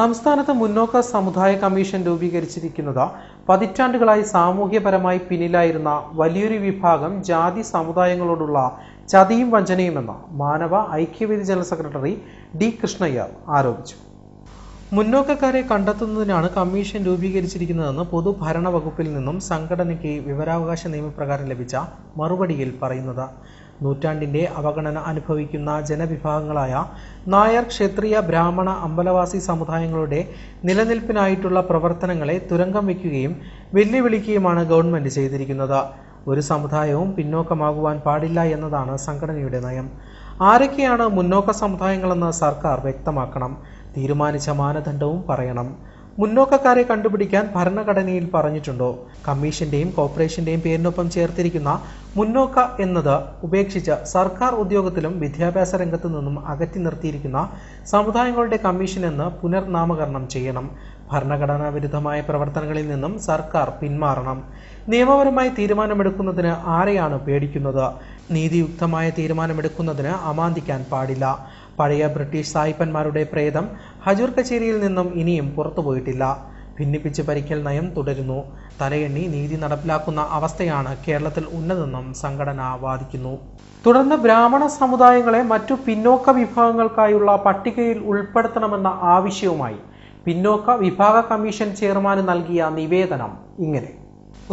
സംസ്ഥാനത്ത് മുന്നോക്ക സമുദായ കമ്മീഷൻ രൂപീകരിച്ചിരിക്കുന്നത് പതിറ്റാണ്ടുകളായി സാമൂഹ്യപരമായി പിന്നിലായിരുന്ന വലിയൊരു വിഭാഗം ജാതി സമുദായങ്ങളോടുള്ള ചതിയും വഞ്ചനയുമെന്ന് Manava Aikyavedi general secretary D Krishnayyar ആരോപിച്ചു. മുന്നോക്കക്കാരെ കണ്ടെത്തുന്നതിനാണ് കമ്മീഷൻ രൂപീകരിച്ചിരിക്കുന്നതെന്ന് പൊതുഭരണ വകുപ്പിൽ നിന്നും സംഘടനയ്ക്ക് വിവരാവകാശ നിയമപ്രകാരം ലഭിച്ച മറുപടിയിൽ പറയുന്നത്. നൂറ്റാണ്ടിന്റെ അവഗണന അനുഭവിക്കുന്ന ജനവിഭാഗങ്ങളായ നായർ ക്ഷത്രിയ ബ്രാഹ്മണ അമ്പലവാസി സമുദായങ്ങളുടെ നിലനിൽപ്പിനായിട്ടുള്ള പ്രവർത്തനങ്ങളെ തുരങ്കം വയ്ക്കുകയും വെല്ലുവിളിക്കുകയുമാണ് ഗവൺമെന്റ് ചെയ്തിരിക്കുന്നത്. ഒരു സമുദായവും പിന്നോക്കമാകുവാൻ പാടില്ല എന്നതാണ് സംഘടനയുടെ നയം. ആരൊക്കെയാണ് മുന്നോക്ക സമുദായങ്ങളെന്ന് സർക്കാർ വ്യക്തമാക്കണം. തീരുമാനിച്ച മാനദണ്ഡവും പറയണം. മുന്നോക്കക്കാരെ കണ്ടുപിടിക്കാൻ ഭരണഘടനയിൽ പറഞ്ഞിട്ടുണ്ടോ? കമ്മീഷന്റെയും കോർപ്പറേഷന്റെയും പേരിനൊപ്പം ചേർത്തിരിക്കുന്ന മുന്നോക്ക എന്നത് ഉപേക്ഷിച്ച് സർക്കാർ ഉദ്യോഗത്തിലും വിദ്യാഭ്യാസ രംഗത്തു നിന്നും അകറ്റി നിർത്തിയിരിക്കുന്ന സമുദായങ്ങളുടെ കമ്മീഷൻ എന്ന് പുനർനാമകരണം ചെയ്യണം. ഭരണഘടനാ വിരുദ്ധമായ പ്രവർത്തനങ്ങളിൽ നിന്നും സർക്കാർ പിന്മാറണം. നിയമപരമായി തീരുമാനമെടുക്കുന്നതിന് ആരെയാണ് പേടിക്കുന്നത്? നീതിയുക്തമായ തീരുമാനമെടുക്കുന്നതിന് അമാന്തിക്കാൻ പാടില്ല. പഴയ ബ്രിട്ടീഷ് സായിപ്പന്മാരുടെ പ്രേതം ഹജൂർ കച്ചേരിയിൽ നിന്നും ഇനിയും പുറത്തുപോയിട്ടില്ല ഭിന്നിപ്പിച്ച് പരിക്കൽ നയം തുടരുന്നു. തലയെണ്ണി നീതി നടപ്പിലാക്കുന്ന അവസ്ഥയാണ് കേരളത്തിൽ ഉന്നതെന്നും സംഘടന വാദിക്കുന്നു. തുടർന്ന് ബ്രാഹ്മണ സമുദായങ്ങളെ മറ്റു പിന്നോക്ക വിഭാഗങ്ങൾക്കായുള്ള പട്ടികയിൽ ഉൾപ്പെടുത്തണമെന്ന ആവശ്യവുമായി പിന്നോക്ക വിഭാഗ കമ്മീഷൻ ചെയർമാന് നൽകിയ നിവേദനം ഇങ്ങനെ.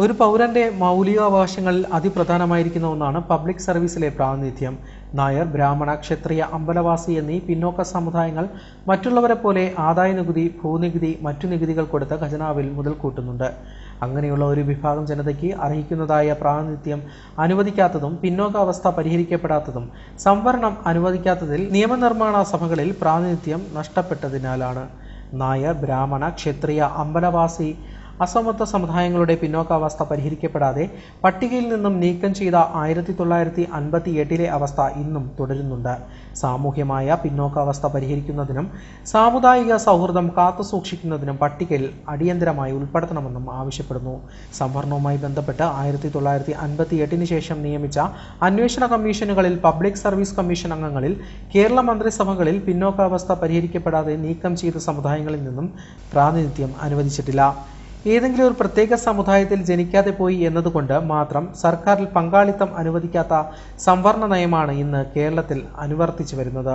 ഒരു പൗരന്റെ മൗലികാവകാശങ്ങളിൽ അതിപ്രധാനമായിരിക്കുന്ന ഒന്നാണ് പബ്ലിക് സർവീസിലെ പ്രാതിനിധ്യം. നായർ ബ്രാഹ്മണ ക്ഷത്രിയ അമ്പലവാസി എന്നീ പിന്നോക്ക സമുദായങ്ങൾ മറ്റുള്ളവരെ പോലെ ആദായ നികുതി ഭൂനികുതി മറ്റു നികുതികൾ കൊടുത്ത ഖജനാവിൽ മുതൽ കൂട്ടുന്നുണ്ട്. അങ്ങനെയുള്ള ഒരു വിഭാഗം ജനതയ്ക്ക് അർഹിക്കുന്നതായ പ്രാതിനിധ്യം അനുവദിക്കാത്തതും പിന്നോക്കാവസ്ഥ പരിഹരിക്കപ്പെടാത്തതും സംവരണം അനുവദിക്കാത്തതിൽ നിയമനിർമ്മാണ സഭകളിൽ പ്രാതിനിധ്യം നഷ്ടപ്പെട്ടതിനാലാണ്. നായർ ബ്രാഹ്മണ ക്ഷത്രിയ അമ്പലവാസി അസമത്വ സമുദായങ്ങളുടെ പിന്നോക്കാവസ്ഥ പരിഹരിക്കപ്പെടാതെ പട്ടികയിൽ നിന്നും നീക്കം ചെയ്ത ആയിരത്തി തൊള്ളായിരത്തി അൻപത്തി എട്ടിലെ അവസ്ഥ ഇന്നും തുടരുന്നുണ്ട്. സാമൂഹ്യമായ പിന്നോക്കാവസ്ഥ പരിഹരിക്കുന്നതിനും സാമുദായിക സൗഹൃദം കാത്തുസൂക്ഷിക്കുന്നതിനും പട്ടികയിൽ അടിയന്തരമായി ഉൾപ്പെടുത്തണമെന്നും ആവശ്യപ്പെടുന്നു. സംവരണവുമായി ബന്ധപ്പെട്ട് ആയിരത്തി തൊള്ളായിരത്തി അൻപത്തി എട്ടിന് ശേഷം നിയമിച്ച അന്വേഷണ കമ്മീഷനുകളിൽ പബ്ലിക് സർവീസ് കമ്മീഷൻ അംഗങ്ങളിൽ കേരള മന്ത്രിസഭകളിൽ പിന്നോക്കാവസ്ഥ പരിഹരിക്കപ്പെടാതെ നീക്കം ചെയ്ത സമുദായങ്ങളിൽ നിന്നും പ്രാതിനിധ്യം അനുവദിച്ചിട്ടില്ല. ഏതെങ്കിലും ഒരു പ്രത്യേക സമുദായത്തിൽ ജനിക്കാതെ പോയി എന്നതുകൊണ്ട് മാത്രം സർക്കാരിൽ പങ്കാളിത്തം അനുവദിക്കാത്ത സംവരണ നയമാണ് ഇന്ന് കേരളത്തിൽ അനുവർത്തിച്ചു വരുന്നത്.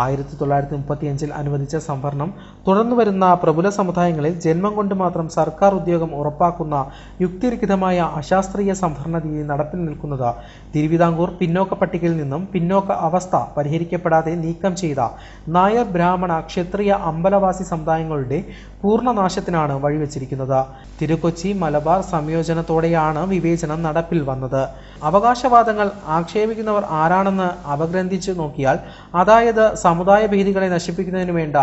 ആയിരത്തി തൊള്ളായിരത്തി മുപ്പത്തിയഞ്ചിൽ അനുവദിച്ച സംവരണം തുടർന്നു വരുന്ന പ്രബുല സമുദായങ്ങളിൽ ജന്മം കൊണ്ട് മാത്രം സർക്കാർ ഉദ്യോഗം ഉറപ്പാക്കുന്ന യുക്തിരഹിതമായ അശാസ്ത്രീയ സംവരണ രീതി നടപ്പിൽ നിൽക്കുന്നത് തിരുവിതാംകൂർ പിന്നോക്ക പട്ടികയിൽ നിന്നും പിന്നോക്ക അവസ്ഥ പരിഹരിക്കപ്പെടാതെ നീക്കം ചെയ്ത നായർ ബ്രാഹ്മണ ക്ഷത്രിയ അമ്പലവാസി സമുദായങ്ങളുടെ പൂർണനാശത്തിനാണ് വഴിവെച്ചിരിക്കുന്നത്. തിരുക്കൊച്ചി മലബാർ സംയോജനത്തോടെയാണ് വിവേചനം നടപ്പിൽ വന്നത്. അവകാശവാദങ്ങൾ ആക്ഷേപിക്കുന്നവർ ആരാണെന്ന് അപഗ്രന്ഥിച്ചു നോക്കിയാൽ അതായത് സമുദായ ഭീതികളെ നശിപ്പിക്കുന്നതിന് വേണ്ട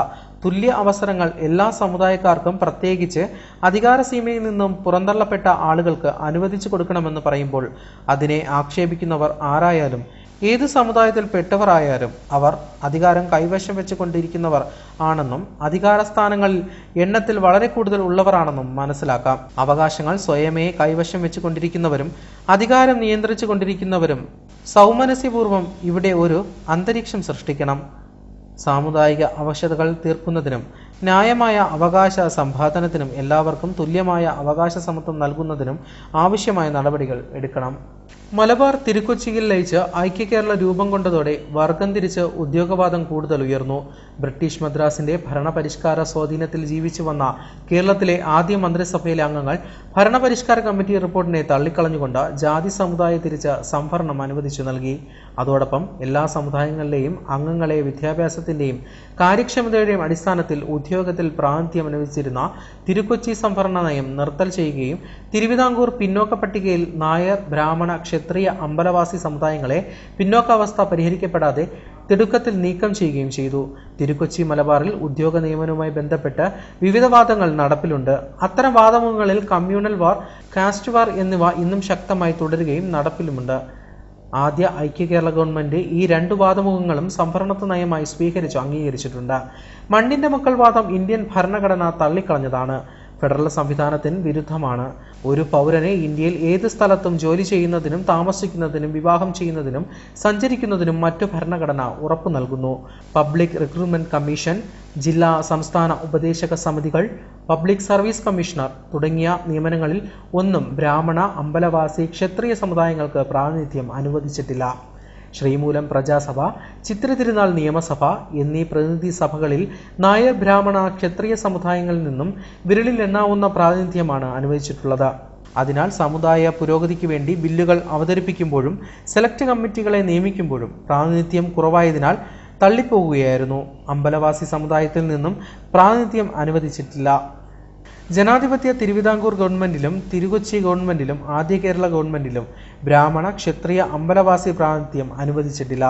തുല്യ അവസരങ്ങൾ എല്ലാ സമുദായക്കാർക്കും പ്രത്യേകിച്ച് അധികാരസീമയിൽ നിന്നും പുറന്തള്ളപ്പെട്ട ആളുകൾക്ക് അനുവദിച്ചു കൊടുക്കണമെന്ന് പറയുമ്പോൾ അതിനെ ആക്ഷേപിക്കുന്നവർ ആരായാലും ഏത് സമുദായത്തിൽ പെട്ടവരായാലും അവർ അധികാരം കൈവശം വെച്ചുകൊണ്ടിരിക്കുന്നവർ ആണെന്നും അധികാര സ്ഥാനങ്ങളിൽ എണ്ണത്തിൽ വളരെ കൂടുതൽ ഉള്ളവരാണെന്നും മനസ്സിലാക്കാം. അവകാശങ്ങൾ സ്വയമേ കൈവശം വെച്ചുകൊണ്ടിരിക്കുന്നവരും അധികാരം നിയന്ത്രിച്ചു കൊണ്ടിരിക്കുന്നവരും സൗമനസ്യപൂർവം ഇവിടെ ഒരു അന്തരീക്ഷം സൃഷ്ടിക്കണം. സാമുദായിക അവശതകൾ തീർക്കുന്നതിനും ന്യായമായ അവകാശ സമ്പാദനത്തിനും എല്ലാവർക്കും തുല്യമായ അവകാശ സമത്വം നൽകുന്നതിനും ആവശ്യമായ നടപടികൾ എടുക്കണം. മലബാർ തിരുക്കൊച്ചിയിൽ ലയിച്ച് ഐക്യ കേരള രൂപം കൊണ്ടതോടെ വർഗം തിരിച്ച് ഉദ്യോഗവാദം കൂടുതൽ ഉയർന്നു. ബ്രിട്ടീഷ് മദ്രാസിന്റെ ഭരണപരിഷ്കാര സ്വാധീനത്തിൽ ജീവിച്ചു വന്ന കേരളത്തിലെ ആദ്യ മന്ത്രിസഭയിലെ അംഗങ്ങൾ ഭരണപരിഷ്കാര കമ്മിറ്റി റിപ്പോർട്ടിനെ തള്ളിക്കളഞ്ഞുകൊണ്ട് ജാതി സമുദായ തിരിച്ച് സംഭരണം അനുവദിച്ചു നൽകി. അതോടൊപ്പം എല്ലാ സമുദായങ്ങളിലെയും അംഗങ്ങളെ വിദ്യാഭ്യാസത്തിന്റെയും കാര്യക്ഷമതയുടെയും അടിസ്ഥാനത്തിൽ ഉദ്യോഗത്തിൽ പ്രാതിനിധ്യം അനുവദിച്ചിരുന്ന തിരുക്കൊച്ചി സംവരണ നയം നിർത്തൽ ചെയ്യുകയും തിരുവിതാംകൂർ പിന്നോക്ക പട്ടികയിൽ നായർ ബ്രാഹ്മണ ക്ഷത്രിയ അമ്പലവാസി സമുദായങ്ങളെ പിന്നോക്കാവസ്ഥ പരിഹരിക്കപ്പെടാതെ തിടുക്കത്തിൽ നീക്കം ചെയ്യുകയും ചെയ്തു. തിരുക്കൊച്ചി മലബാറിൽ ഉദ്യോഗ നിയമനവുമായി ബന്ധപ്പെട്ട് വിവിധ വാദങ്ങൾ നടപ്പിലുണ്ട്. അത്തരം വാദമുഖങ്ങളിൽ കമ്മ്യൂണൽ വാർ കാസ്റ്റ് വാർ എന്നിവ ഇന്നും ശക്തമായി തുടരുകയും നടപ്പിലുമുണ്ട്. ആദ്യ ഐക്യ കേരള ഗവൺമെന്റ് ഈ രണ്ട് വാദമുഖങ്ങളും സംഭരണത്ത് നയമായി സ്വീകരിച്ചു അംഗീകരിച്ചിട്ടുണ്ട്. മണ്ണിന്റെ മക്കൾ വാദം ഇന്ത്യൻ ഭരണഘടന തള്ളിക്കളഞ്ഞതാണ്. ഫെഡറൽ സംവിധാനത്തിന് വിരുദ്ധമാണ്. ഒരു പൗരനെ ഇന്ത്യയിൽ ഏത് സ്ഥലത്തും ജോലി ചെയ്യുന്നതിനും താമസിക്കുന്നതിനും വിവാഹം ചെയ്യുന്നതിനും സഞ്ചരിക്കുന്നതിനും മറ്റു ഭരണഘടന ഉറപ്പു നൽകുന്നു. പബ്ലിക് റിക്രൂട്ട്മെന്റ് കമ്മീഷൻ ജില്ലാ സംസ്ഥാന ഉപദേശക സമിതികൾ പബ്ലിക് സർവീസ് കമ്മീഷണർ തുടങ്ങിയ നിയമനങ്ങളിൽ ഒന്നും ബ്രാഹ്മണ അമ്പലവാസി ക്ഷത്രിയ സമുദായങ്ങൾക്ക് പ്രാതിനിധ്യം അനുവദിച്ചിട്ടില്ല. ശ്രീമൂലം പ്രജാസഭ ചിത്രതിരുനാൾ നിയമസഭ എന്നീ പ്രതിനിധി സഭകളിൽ നായർ ബ്രാഹ്മണ ക്ഷത്രിയ സമുദായങ്ങളിൽ നിന്നും വിരലിൽ എണ്ണാവുന്ന പ്രാതിനിധ്യമാണ് അനുവദിച്ചിട്ടുള്ളത്. അതിനാൽ സമുദായ പുരോഗതിക്ക് വേണ്ടി ബില്ലുകൾ അവതരിപ്പിക്കുമ്പോഴും സെലക്ട് കമ്മിറ്റികളെ നിയമിക്കുമ്പോഴും പ്രാതിനിധ്യം കുറവായതിനാൽ തള്ളിപ്പോകുകയായിരുന്നു. അമ്പലവാസി സമുദായത്തിൽ നിന്നും പ്രാതിനിധ്യം അനുവദിച്ചിട്ടില്ല. ജനാധിപത്യ തിരുവിതാംകൂർ ഗവൺമെന്റിലും തിരുകൊച്ചി ഗവൺമെന്റിലും ആദ്യ കേരള ഗവൺമെന്റിലും ബ്രാഹ്മണ ക്ഷത്രിയ അമ്പലവാസി പ്രാതിനിധ്യം അനുവദിച്ചിട്ടില്ല.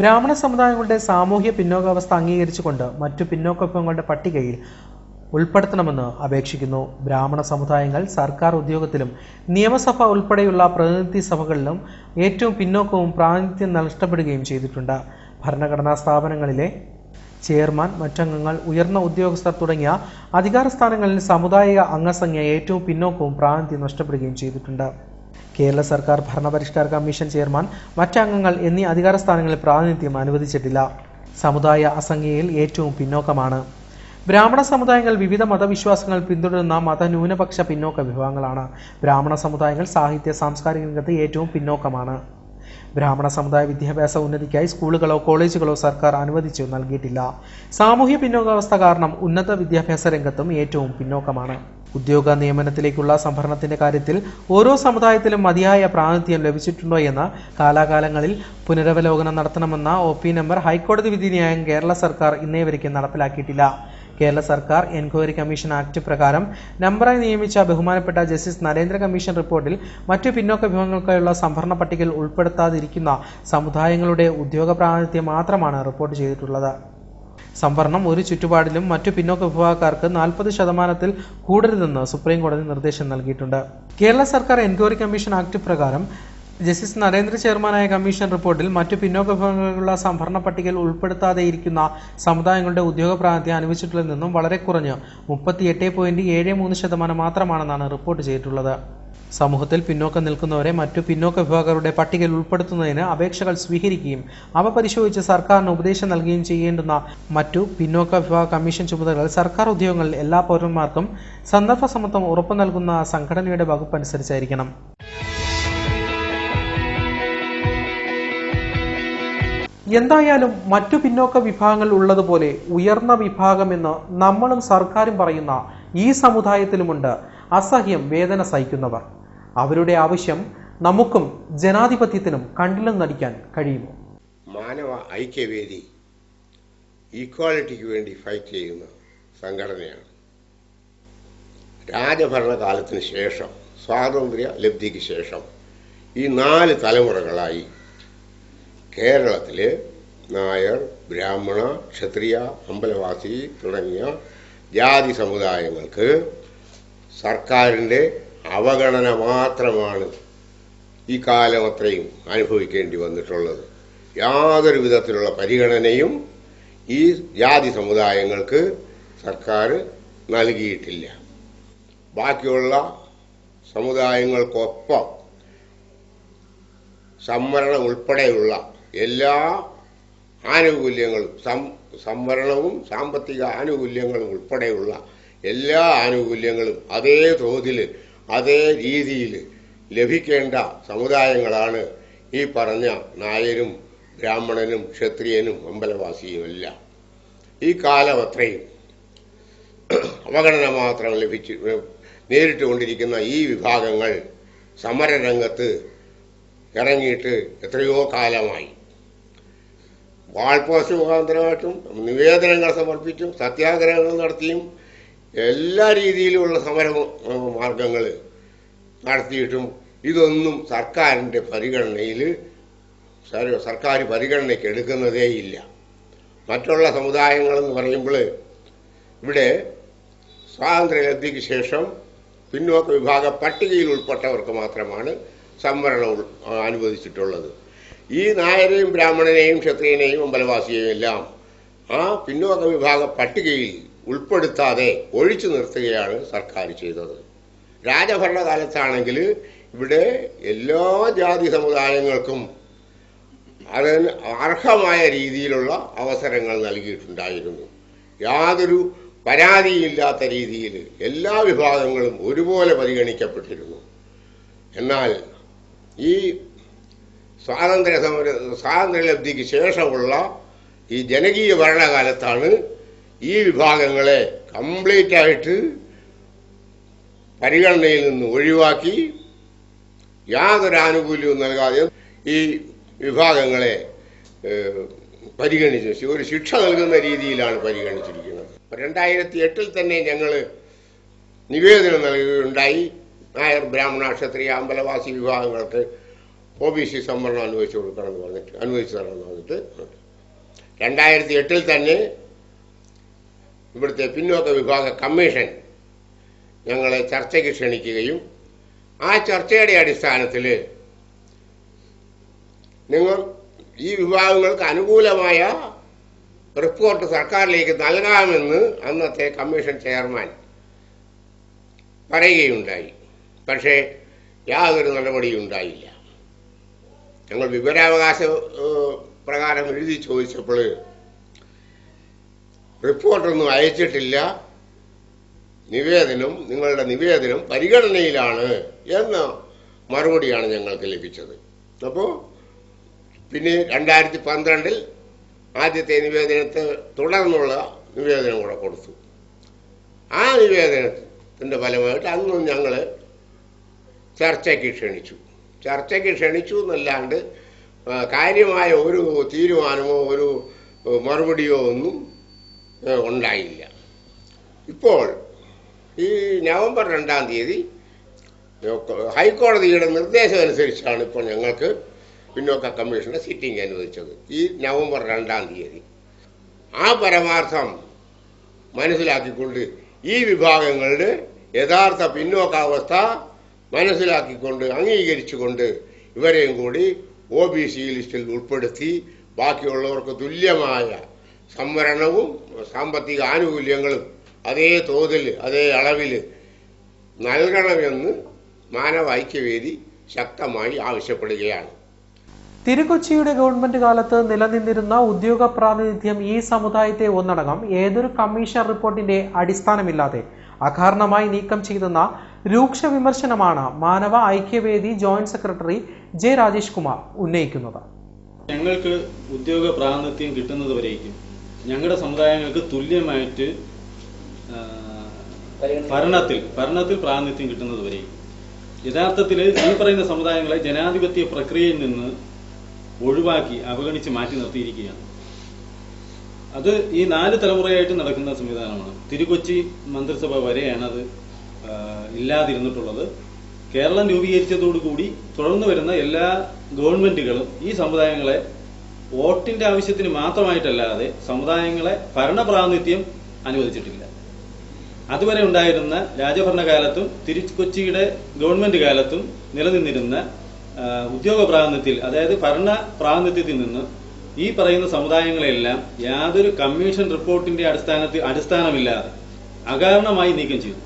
ബ്രാഹ്മണ സമുദായങ്ങളുടെ സാമൂഹ്യ പിന്നോക്കാവസ്ഥ അംഗീകരിച്ചുകൊണ്ട് മറ്റു പിന്നോക്ക വിഭാഗങ്ങളുടെ പട്ടികയിൽ ഉൾപ്പെടുത്തണമെന്ന് അപേക്ഷിക്കുന്നു. ബ്രാഹ്മണ സമുദായങ്ങൾ സർക്കാർ ഉദ്യോഗത്തിലും നിയമസഭ ഉൾപ്പെടെയുള്ള പ്രതിനിധി സഭകളിലും ഏറ്റവും പിന്നോക്കവും പ്രാതിനിധ്യം നഷ്ടപ്പെടുകയും ചെയ്തിട്ടുണ്ട്. ഭരണഘടനാ സ്ഥാപനങ്ങളിലെ ചെയർമാൻ മറ്റംഗങ്ങൾ ഉയർന്ന ഉദ്യോഗസ്ഥർ തുടങ്ങിയ അധികാര സ്ഥാനങ്ങളിൽ സാമുദായിക അംഗസംഖ്യ ഏറ്റവും പിന്നോക്കവും പ്രാതിനിധ്യം നഷ്ടപ്പെടുകയും ചെയ്തിട്ടുണ്ട്. കേരള സർക്കാർ ഭരണപരിഷ്കാര കമ്മീഷൻ ചെയർമാൻ മറ്റംഗങ്ങൾ എന്നീ അധികാര സ്ഥാനങ്ങളിൽ പ്രാതിനിധ്യം അനുവദിച്ചിട്ടില്ല. സമുദായ അസംഖ്യയിൽ ഏറ്റവും പിന്നോക്കമാണ്. ബ്രാഹ്മണ സമുദായങ്ങൾ വിവിധ മതവിശ്വാസങ്ങൾ പിന്തുടരുന്ന മതന്യൂനപക്ഷ പിന്നോക്ക വിഭാഗങ്ങളാണ് ബ്രാഹ്മണ സമുദായങ്ങൾ സാഹിത്യ സാംസ്കാരിക രംഗത്ത് ഏറ്റവും പിന്നോക്കമാണ്. ബ്രാഹ്മണ സമുദായ വിദ്യാഭ്യാസ ഉന്നതിക്കായി സ്കൂളുകളോ കോളേജുകളോ സർക്കാർ അനുവദിച്ചു നൽകിയിട്ടില്ല. സാമൂഹ്യ പിന്നോക്കാവസ്ഥ കാരണം ഉന്നത വിദ്യാഭ്യാസ രംഗത്തും ഏറ്റവും പിന്നോക്കമാണ്. ഉദ്യോഗ നിയമനത്തിലേക്കുള്ള സംഭരണത്തിന്റെ കാര്യത്തിൽ ഓരോ സമുദായത്തിലും മതിയായ പ്രാതിനിധ്യം ലഭിച്ചിട്ടുണ്ടോ എന്ന് കാലാകാലങ്ങളിൽ പുനരവലോകനം നടത്തണമെന്ന ഒ പി നമ്പർ ഹൈക്കോടതി വിധി ന്യായം കേരള സർക്കാർ ഇന്നേവരയ്ക്ക് നടപ്പിലാക്കിയിട്ടില്ല. കേരള സർക്കാർ എൻക്വയറി കമ്മീഷൻ ആക്ട് പ്രകാരം നമ്പറായി നിയമിച്ച ബഹുമാനപ്പെട്ട ജസ്റ്റിസ് നരേന്ദ്ര കമ്മീഷൻ റിപ്പോർട്ടിൽ മറ്റു പിന്നോക്ക വിഭാഗങ്ങൾക്കായുള്ള സംഭരണ പട്ടികയിൽ ഉൾപ്പെടുത്താതിരിക്കുന്ന സമുദായങ്ങളുടെ ഉദ്യോഗ പ്രാതിനിധ്യം മാത്രമാണ് റിപ്പോർട്ട് ചെയ്തിട്ടുള്ളത്. സംവരണം ഒരു ചുറ്റുപാടിലും മറ്റു പിന്നോക്ക വിഭാഗക്കാർക്ക് നാൽപ്പത് ശതമാനത്തിൽ കൂടരുതെന്ന് സുപ്രീം കോടതി നിർദ്ദേശം നൽകിയിട്ടുണ്ട്. കേരള സർക്കാർ എൻക്വയറി കമ്മീഷൻ ആക്ട് പ്രകാരം ജസ്റ്റിസ് നരേന്ദ്ര ചെയർമാനായ കമ്മീഷൻ റിപ്പോർട്ടിൽ മറ്റു പിന്നോക്ക വിഭാഗങ്ങളുള്ള സംഭരണ പട്ടികയിൽ ഉൾപ്പെടുത്താതെ ഇരിക്കുന്ന സമുദായങ്ങളുടെ ഉദ്യോഗ പ്രാതിനിധ്യം അനുവദിച്ചിട്ടുള്ളതിൽ നിന്നും വളരെ കുറഞ്ഞ് മുപ്പത്തിയെട്ട് പോയിന്റ് ഏഴ് മൂന്ന് ശതമാനം മാത്രമാണെന്നാണ് റിപ്പോർട്ട് ചെയ്തിട്ടുള്ളത്. സമൂഹത്തിൽ പിന്നോക്കം നിൽക്കുന്നവരെ മറ്റു പിന്നോക്ക വിഭാഗങ്ങളുടെ പട്ടികയിൽ ഉൾപ്പെടുത്തുന്നതിന് അപേക്ഷകൾ സ്വീകരിക്കുകയും അവ പരിശോധിച്ച് സർക്കാരിന് ഉപദേശം നൽകുകയും ചെയ്യേണ്ടുന്ന മറ്റു പിന്നോക്ക വിഭാഗ കമ്മീഷൻ ചുമതലകൾ സർക്കാർ ഉദ്യോഗങ്ങളിൽ എല്ലാ പൗരന്മാർക്കും സന്ദർഭ സമത്വം ഉറപ്പു നൽകുന്ന സംഘടനയുടെ വകുപ്പ് അനുസരിച്ചായിരിക്കണം. എന്തായാലും മറ്റു പിന്നോക്ക വിഭാഗങ്ങൾ ഉള്ളതുപോലെ ഉയർന്ന വിഭാഗമെന്ന് നമ്മളും സർക്കാരും പറയുന്ന ഈ സമുദായത്തിലുമുണ്ട്. അസഹ്യം വേദന സഹിക്കുന്നവർ. അവരുടെ ആവശ്യം നമുക്കും ജനാധിപത്യത്തിനും കണ്ടിലും നടിക്കാൻ കഴിയുമോ? മാനവ ഐക്യവേദി ഈക്വാലിറ്റിക്ക് വേണ്ടി ഫൈറ്റ് ചെയ്യുന്ന സംഘടനയാണ്. രാജഭരണകാലത്തിന് ശേഷം സ്വാതന്ത്ര്യ ലബ്ധിക്ക് ശേഷം ഈ നാല് തലമുറകളായി കേരളത്തിൽ നായർ ബ്രാഹ്മണ ക്ഷത്രിയ അമ്പലവാസി തുടങ്ങിയ ജാതി സമുദായങ്ങൾക്ക് സർക്കാരിന്റെ അവഗണന മാത്രമാണ് ഈ കാലം അത്രയും അനുഭവിക്കേണ്ടി വന്നിട്ടുള്ളത്. യാതൊരു വിധത്തിലുള്ള പരിഗണനയും ഈ ജാതി സമുദായങ്ങൾക്ക് സർക്കാർ നൽകിയിട്ടില്ല. ബാക്കിയുള്ള സമുദായങ്ങൾക്കൊപ്പം സംവരണം ഉൾപ്പെടെയുള്ള എല്ലാ ആനുകൂല്യങ്ങളും സം സംവരണവും സാമ്പത്തിക ആനുകൂല്യങ്ങളും ഉൾപ്പെടെയുള്ള എല്ലാ ആനുകൂല്യങ്ങളും അതേ തോതിൽ അതേ രീതിയിൽ ലഭിക്കേണ്ട സമുദായങ്ങളാണ് ഈ പറഞ്ഞ നായരും ബ്രാഹ്മണനും ക്ഷത്രിയനും അമ്പലവാസിയും എല്ലാം ഈ കാലം അത്രയും അവഗണന മാത്രം ലഭിച്ചു നേരിട്ടുകൊണ്ടിരിക്കുന്ന ഈ വിഭാഗങ്ങൾ സമരരംഗത്ത് ഇറങ്ങിയിട്ട് എത്രയോ കാലമായി. വാൾപോസ്റ്റ് മുഖാന്തരമായിട്ടും നിവേദനങ്ങൾ സമർപ്പിച്ചും സത്യാഗ്രഹങ്ങൾ നടത്തിയും എല്ലാ രീതിയിലുമുള്ള സമര മാർഗങ്ങൾ നടത്തിയിട്ടും ഇതൊന്നും സർക്കാരിന്റെ പരിഗണനയിൽ സർ- സർക്കാർ പരിഗണനയ്ക്ക് എടുക്കുന്നതേയില്ല മറ്റുള്ള സമുദായങ്ങളെന്ന് പറയുമ്പോൾ ഇവിടെ സ്വാതന്ത്ര്യലബ്ധിക്ക് ശേഷം പിന്നോക്ക വിഭാഗ പട്ടികയിൽ ഉൾപ്പെട്ടവർക്ക് മാത്രമാണ് സംവരണം അനുവദിച്ചിട്ടുള്ളത്. ഈ നായരെയും ബ്രാഹ്മണനെയും ക്ഷത്രിയനെയും അമ്പലവാസിയെയും എല്ലാം ആ പിന്നോക്ക വിഭാഗ പട്ടികയിൽ ഉൾപ്പെടുത്താതെ ഒഴിച്ചു നിർത്തുകയാണ് സർക്കാർ ചെയ്തത്. രാജഭരണകാലത്താണെങ്കിൽ ഇവിടെ എല്ലാ ജാതി സമുദായങ്ങൾക്കും അതിന് അർഹമായ രീതിയിലുള്ള അവസരങ്ങൾ നൽകിയിട്ടുണ്ടായിരുന്നു. യാതൊരു പരാതിയില്ലാത്ത രീതിയിൽ എല്ലാ വിഭാഗങ്ങളും ഒരുപോലെ പരിഗണിക്കപ്പെട്ടിരുന്നു. എന്നാൽ ഈ സ്വാതന്ത്ര്യ സമര സ്വാതന്ത്ര്യലബ്ധിക്ക് ശേഷമുള്ള ഈ ജനകീയ ഭരണകാലത്താണ് ഈ വിഭാഗങ്ങളെ കംപ്ലീറ്റ് ആയിട്ട് പരിഗണനയിൽ നിന്ന് ഒഴിവാക്കി യാതൊരു ആനുകൂല്യവും നൽകാതെ ഈ വിഭാഗങ്ങളെ പരിഗണിച്ചു ഒരു ശിക്ഷ നൽകുന്ന രീതിയിലാണ് പരിഗണിച്ചിരിക്കുന്നത്. രണ്ടായിരത്തി എട്ടിൽ തന്നെ ഞങ്ങൾ നിവേദനം നൽകുകയുണ്ടായി. നായർ ബ്രാഹ്മണ ക്ഷത്രിയ അമ്പലവാസി വിഭാഗങ്ങൾക്ക് ഒ ബി സി സംവരണം അനുവദിച്ചു കൊടുക്കണം എന്ന് പറഞ്ഞിട്ട് അനുവദിച്ചു തരണമെന്ന് പറഞ്ഞിട്ട് രണ്ടായിരത്തി എട്ടിൽ തന്നെ ഇവിടുത്തെ പിന്നോക്ക വിഭാഗ കമ്മീഷൻ ഞങ്ങളെ ചർച്ചയ്ക്ക് ക്ഷണിക്കുകയും ആ ചർച്ചയുടെ അടിസ്ഥാനത്തിൽ നിങ്ങൾ ഈ വിഭാഗങ്ങൾക്ക് അനുകൂലമായ റിപ്പോർട്ട് സർക്കാരിലേക്ക് നൽകാമെന്ന് അന്നത്തെ കമ്മീഷൻ ചെയർമാൻ പറയുകയുണ്ടായി. പക്ഷേ യാതൊരു നടപടിയും ഉണ്ടായില്ല. ഞങ്ങൾ വിവരാവകാശ പ്രകാരം എഴുതി ചോദിച്ചപ്പോൾ റിപ്പോർട്ടൊന്നും അയച്ചിട്ടില്ല. നിവേദനം നിങ്ങളുടെ നിവേദനം പരിഗണനയിലാണ് എന്ന മറുപടിയാണ് ഞങ്ങൾക്ക് ലഭിച്ചത്. അപ്പോൾ പിന്നെ രണ്ടായിരത്തി പന്ത്രണ്ടിൽ ആദ്യത്തെ നിവേദനത്തെ തുടർന്നുള്ള നിവേദനം കൂടെ കൊടുത്തു. ആ നിവേദനത്തിന്റെ ഫലമായിട്ട് അന്നും ഞങ്ങൾ ചർച്ചയ്ക്ക് ക്ഷണിച്ചു. ചർച്ചയ്ക്ക് ക്ഷണിച്ചു എന്നല്ലാണ്ട് കാര്യമായ ഒരു തീരുമാനമോ ഒരു മറുപടിയോ ഒന്നും ഉണ്ടായില്ല. ഇപ്പോൾ ഈ നവംബർ രണ്ടാം തീയതി ഹൈക്കോടതിയുടെ നിർദ്ദേശം അനുസരിച്ചാണ് ഇപ്പോൾ ഞങ്ങൾക്ക് പിന്നോക്ക കമ്മീഷന്റെ സിറ്റിംഗ് അനുവദിച്ചത് ഈ നവംബർ രണ്ടാം തീയതി. ആ പരമാർത്ഥം മനസ്സിലാക്കിക്കൊണ്ട് ഈ വിഭാഗങ്ങളുടെ യഥാർത്ഥ പിന്നോക്കാവസ്ഥ മനസ്സിലാക്കിക്കൊണ്ട് അംഗീകരിച്ചുകൊണ്ട് ഇവരെയും കൂടി ഒ ബി സി ലിസ്റ്റിൽ ഉൾപ്പെടുത്തി ബാക്കിയുള്ളവർക്ക് തുല്യമായ സംവരണവും സാമ്പത്തിക ആനുകൂല്യങ്ങളും അതേ തോതിൽ അതേ അളവിൽ നൽകണമെന്ന് മാനവ ഐക്യവേദി ശക്തമായി ആവശ്യപ്പെടുകയാണ്. തിരുക്കൊച്ചിയുടെ ഗവൺമെന്റ് കാലത്ത് നിലനിന്നിരുന്ന ഉദ്യോഗ പ്രാതിനിധ്യം ഈ സമുദായത്തെ ഒന്നടങ്കം ഏതൊരു കമ്മീഷൻ റിപ്പോർട്ടിന്റെ അടിസ്ഥാനമില്ലാതെ അകാരണമായി നീക്കം ചെയ്തെന്ന രൂക്ഷ വിമർശനമാണ് Manava Aikyavedi joint secretary J Rajesh Kumar ഉന്നയിക്കുന്നത്. ഞങ്ങൾക്ക് ഉദ്യോഗ പ്രാതിനിധ്യം കിട്ടുന്നത് വരേക്കും. ഞങ്ങളുടെ സമുദായങ്ങൾക്ക് തുല്യമായിട്ട് ഭരണത്തിൽ ഭരണത്തിൽ പ്രാതിനിധ്യം കിട്ടുന്നത് വരെയും യഥാർത്ഥത്തിൽ ഈ പറയുന്ന സമുദായങ്ങളെ ജനാധിപത്യ പ്രക്രിയയിൽ നിന്ന് ഒഴിവാക്കി അവഗണിച്ച് മാറ്റി നിർത്തിയിരിക്കുകയാണ്. അത് ഈ നാല് തലമുറയായിട്ട് നടക്കുന്ന സംവിധാനമാണ്. തിരുകൊച്ചി മന്ത്രിസഭ വരെയാണ് അത് ഇല്ലാതിരുന്നിട്ടുള്ളത്. കേരളം രൂപീകരിച്ചതോടുകൂടി തുടർന്ന് വരുന്ന എല്ലാ ഗവൺമെന്റുകളും ഈ സമുദായങ്ങളെ വോട്ടിന്റെ ആവശ്യത്തിന് മാത്രമായിട്ടല്ലാതെ സമുദായങ്ങളെ ഭരണപ്രാതിനിധ്യം അനുവദിച്ചിട്ടില്ല. അതുവരെ ഉണ്ടായിരുന്ന രാജഭരണകാലത്തും തിരുക്കൊച്ചിയുടെ ഗവൺമെന്റ് കാലത്തും നിലനിന്നിരുന്ന ഉദ്യോഗ പ്രാതിനിധ്യത്തിൽ അതായത് ഭരണ പ്രാതിനിധ്യത്തിൽ നിന്ന് ഈ പറയുന്ന സമുദായങ്ങളെല്ലാം യാതൊരു കമ്മീഷൻ റിപ്പോർട്ടിന്റെ അടിസ്ഥാനത്തിൽ അടിസ്ഥാനമില്ലാതെ അകാരണമായി നീക്കം ചെയ്തു.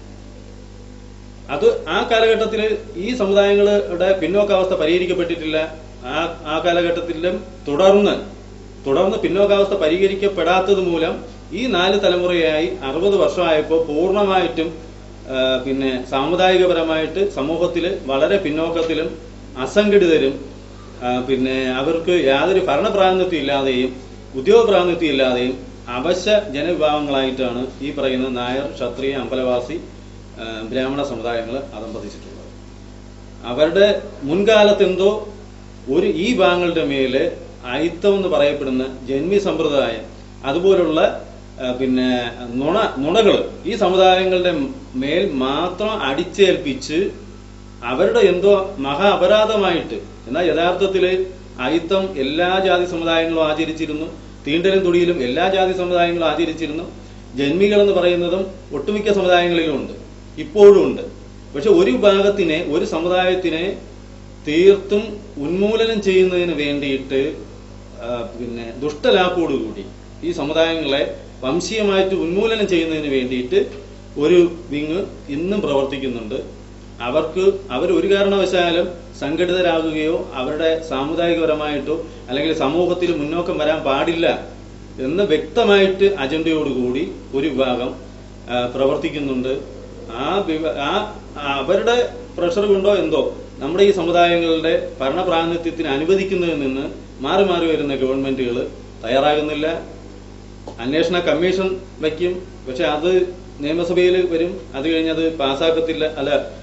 അത് ആ കാലഘട്ടത്തിൽ ഈ സമുദായങ്ങളുടെ പിന്നോക്കാവസ്ഥ പരിഹരിക്കപ്പെട്ടിട്ടില്ല. ആ ആ കാലഘട്ടത്തിലും തുടർന്ന് തുടർന്ന് പിന്നോക്കാവസ്ഥ പരിഹരിക്കപ്പെടാത്തത് മൂലം ഈ നാല് തലമുറയായി അറുപത് വർഷമായപ്പോൾ പൂർണമായിട്ടും പിന്നെ സാമുദായികപരമായിട്ട് സമൂഹത്തിൽ വളരെ പിന്നോക്കത്തിലും അസംഘടിതരും പിന്നെ അവർക്ക് യാതൊരു ഭരണപ്രാതിനിധ്യം ഇല്ലാതെയും ഉദ്യോഗ പ്രാതിനിധ്യം ഇല്ലാതെയും അവശ്യ ജനവിഭാഗങ്ങളായിട്ടാണ് ഈ പറയുന്ന നായർ ക്ഷത്രിയ അമ്പലവാസി ബ്രാഹ്മണ സമുദായങ്ങൾ അതമ്പതിച്ചിട്ടുള്ളത് അവരുടെ മുൻകാലത്തെന്തോ ഒരു ഈ ഭാഗങ്ങളുടെ മേൽ അയിത്തം എന്ന് പറയപ്പെടുന്ന ജന്മി സമ്പ്രദായം അതുപോലുള്ള പിന്നെ നുണ നുണകൾ ഈ സമുദായങ്ങളുടെ മേൽ മാത്രം അടിച്ചേൽപ്പിച്ച് അവരുടെ എന്തോ മഹാ അപരാധമായിട്ട് എന്നാൽ യഥാർത്ഥത്തിൽ അയിത്തം എല്ലാ ജാതി സമുദായങ്ങളും ആചരിച്ചിരുന്നു തീണ്ടലും തുടിയിലും എല്ലാ ജാതി സമുദായങ്ങളും ആചരിച്ചിരുന്നു. ജന്മികൾ എന്ന് പറയുന്നതും ഒട്ടുമിക്ക സമുദായങ്ങളിലും ഉണ്ട് ഇപ്പോഴും ഉണ്ട്. പക്ഷെ ഒരു ഭാഗത്തിനെ ഒരു സമുദായത്തിനെ തീർത്തും ഉന്മൂലനം ചെയ്യുന്നതിന് വേണ്ടിയിട്ട് പിന്നെ ദുഷ്ടലാപ്പോടുകൂടി ഈ സമുദായങ്ങളെ വംശീയമായിട്ട് ഉന്മൂലനം ചെയ്യുന്നതിന് വേണ്ടിയിട്ട് ഒരു വിങ് ഇന്നും പ്രവർത്തിക്കുന്നുണ്ട്. അവർക്ക് അവർ ഒരു കാരണവശാലും സംഘടിതരാകുകയോ അവരുടെ സാമുദായികപരമായിട്ടോ അല്ലെങ്കിൽ സമൂഹത്തിൽ മുന്നോക്കം വരാൻ പാടില്ല എന്ന് വ്യക്തമായിട്ട് അജണ്ടയോടുകൂടി ഒരു വിഭാഗം പ്രവർത്തിക്കുന്നുണ്ട്. ആ ആ അവരുടെ പ്രഷർ ഉണ്ടോ എന്തോ നമ്മുടെ ഈ സമുദായങ്ങളുടെ ഭരണപ്രാതിനിധ്യത്തിന് അനുവദിക്കുന്നതിൽ നിന്ന് മാറി മാറി വരുന്ന ഗവൺമെന്റുകൾ തയ്യാറാകുന്നില്ല. അന്വേഷണ കമ്മീഷൻ വയ്ക്കും. പക്ഷെ അത് നിയമസഭയിൽ വരും. അത് കഴിഞ്ഞ് അത് പാസ്സാക്കത്തില്ല. അല്ല